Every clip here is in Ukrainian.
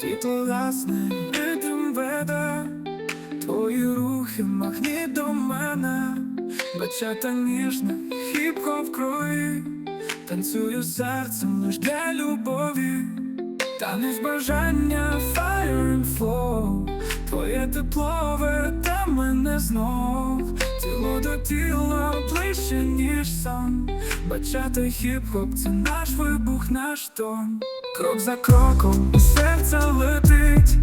Світло гасне, ритм веде, твої рухи магніт до мене, бачата ніжна, хіп-хоп в крові, танцюю серцем лиш для любові, танець бажання, fire and flow. Твоє тепло веде мене знов, тіло до тіла ближче, ніж сон. Бачати хіп-хоп, це наш вибух, наш тон. Крок за кроком, серце летить,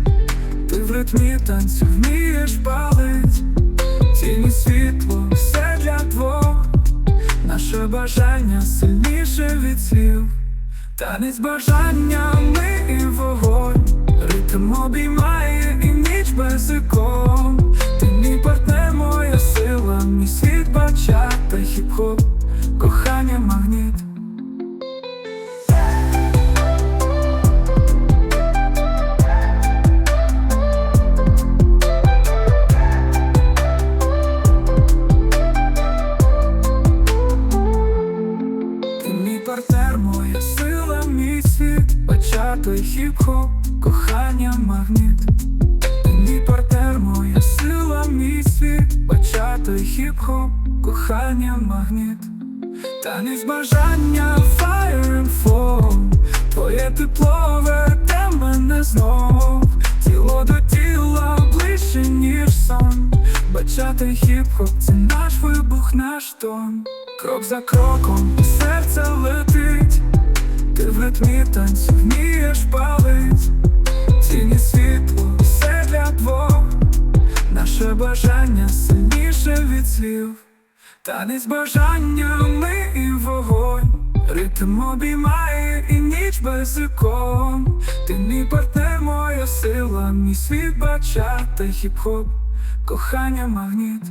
ти в ритмі танцю вмієш палить, тіні світло, все для двох, наше бажання сильніше від слів. Танець бажання, ми і вогонь, ритм обіймає і ніч без ікон. Ти мій партнер, моя сила, мій світ бачата, хіп-хоп, бачато хіп-хоп, кохання магніт. Мій партнер, моя сила, мій світ, бачато хіп-хоп, кохання магніт. Танець бажання, fire and flow Твоє тепло веде мене знов. Тіло до тіла ближче, ніж сон. Бачати хіп-хоп, це наш вибух, наш тон. Крок за кроком, серце летить ритмі танцю вмієш палить Тіні світло, все для двох. Наше бажання сильніше від слів. Танець бажання, ми і вогонь. Ритм обіймає і ніч без ікон. Ти мій партнер, моя сила, мій світ бачата хіп-хоп, кохання магніт